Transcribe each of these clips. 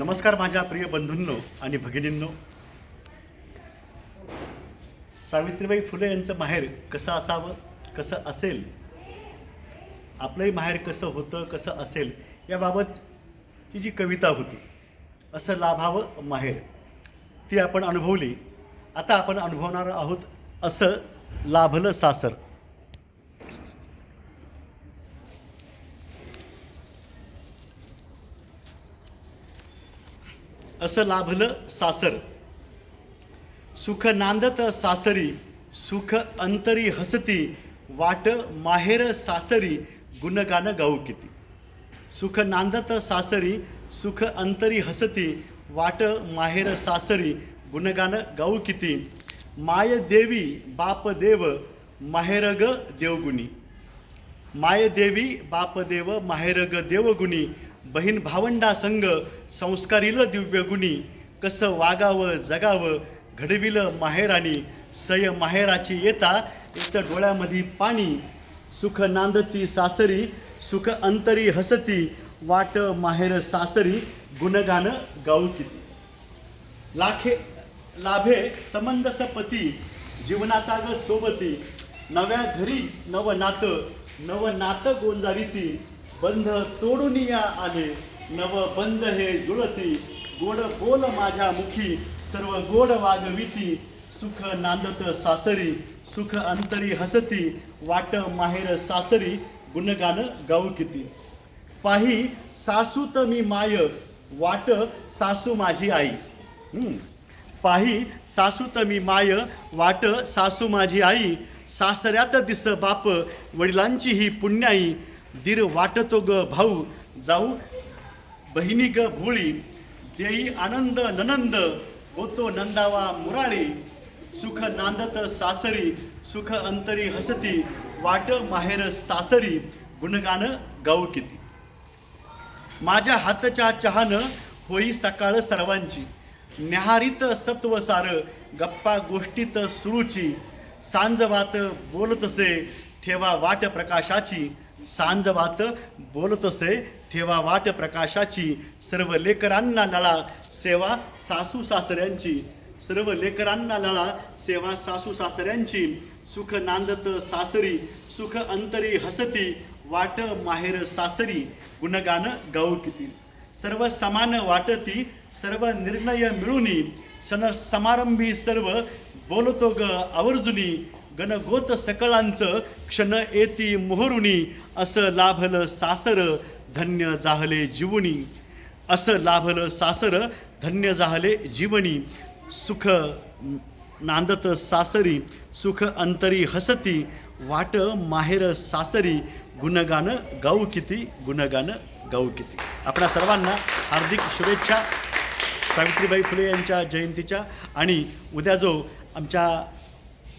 नमस्कार माझ्या प्रिय बंधूंनो आणि भगिनींनो. सावित्रीबाई फुले यांचं माहेर कसं असावं कसं असेल आपलंही माहेर कसं होतं कसं असेल याबाबतची जी कविता होती असं लाभावं माहेर. ती आपण अनुभवली. आता आपण अनुभवणार आहोत असं लाभलं सासर. असं लाभलं सासर. सुख नांदत सासरी सुख अंतरी हसती वाट माहेर सासरी गुणगान गाऊ किती. सुख नांदत सासरी सुख अंतरी हसती वाट माहेर सासरी गुणगान गाऊ किती. माय देवी बाप देव माहेरग देवगुणी. माय देवी बाप देव माहेरग देवगुणी. बहीण भावंडा संघ संस्कारिल दिव्यगुणी कसं वागावं जगावं घडविलं माहेरानी सय माहेराची येता इथं डोळ्यामध्ये पाणी सुख नांदती सासरी सुख अंतरी हसती वाट माहेर सासरी गुणगान गाऊ किती लाखे लाभे समंजस पती जीवनाचा ग सोबती नव्या घरी नव नातं नव नातं गोंजारीती बंध तोडून या आले. नव बंध हे जुळती. गोड बोल माझ्या मुखी. सर्व गोड वागविती सुख नांदत सासरी. सुख अंतरी हसती. वाट माहेर सासरी. गुणगान गाऊ किती. पाही सासूत मी माय. वाट सासू माझी आई. पाही सासूत मी माय. वाट सासू माझी आई. सासऱ्यात दिस बाप. वडिलांची ही पुण्याई. दीर वाटतो ग भाऊ जाऊ. बहिणी ग भोळी देई आनंद ननंद होतो नंदावा मुराळी सुख नांदत सासरी सुख अंतरी हसती वाट माहेर सासरी. गुणगान गाऊ किती. माझ्या हातच्या चहानं होई सकाळ सर्वांची. न्याहारीत सत्व सार गप्पा गोष्टीत सुरूची. सांजवात बोलतसे ठेवा वाट प्रकाशाची. सांजवात बोलतसे ठेवा वाट प्रकाशाची. सर्व लेकरांना लळा सेवा सासू सासऱ्यांची. सर्व लेकरांना लळा सेवा सासू सासऱ्यांची. सुख नांदत सासरी सुख अंतरी हसती. वाट माहेर सासरी गुणगान गाऊ किती सर्व समान वाटती सर्व निर्णय मिळूनी. सण समारंभी सर्व बोलतो ग आवर्जुनी. गणगोत सकळांचं क्षण येती मोहरुणी असं लाभलं सासर धन्य जाहले जीवनी. असं लाभलं सासर धन्य जाहले जीवनी. सुख नांदत सासरी सुख अंतरी हसती. वाट माहेर सासरी गुणगान गाऊ किती गुणगान गाऊ किती. आपल्या सर्वांना हार्दिक शुभेच्छा. सावित्रीबाई फुले यांच्या जयंतीच्या आणि उद्या जो आमच्या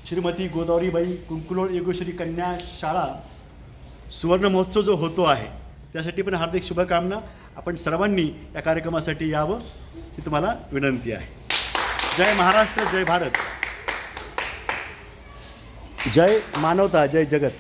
श्रीमती गोदावरीबाई कुंकुलोळ योगश्री कन्या शाळा सुवर्ण महोत्सव जो होतो आहे त्यासाठी पण हार्दिक शुभकामना. आपण सर्वांनी या कार्यक्रमासाठी यावं ही तुम्हाला विनंती आहे. जय महाराष्ट्र जय भारत. जय मानवता जय जगत.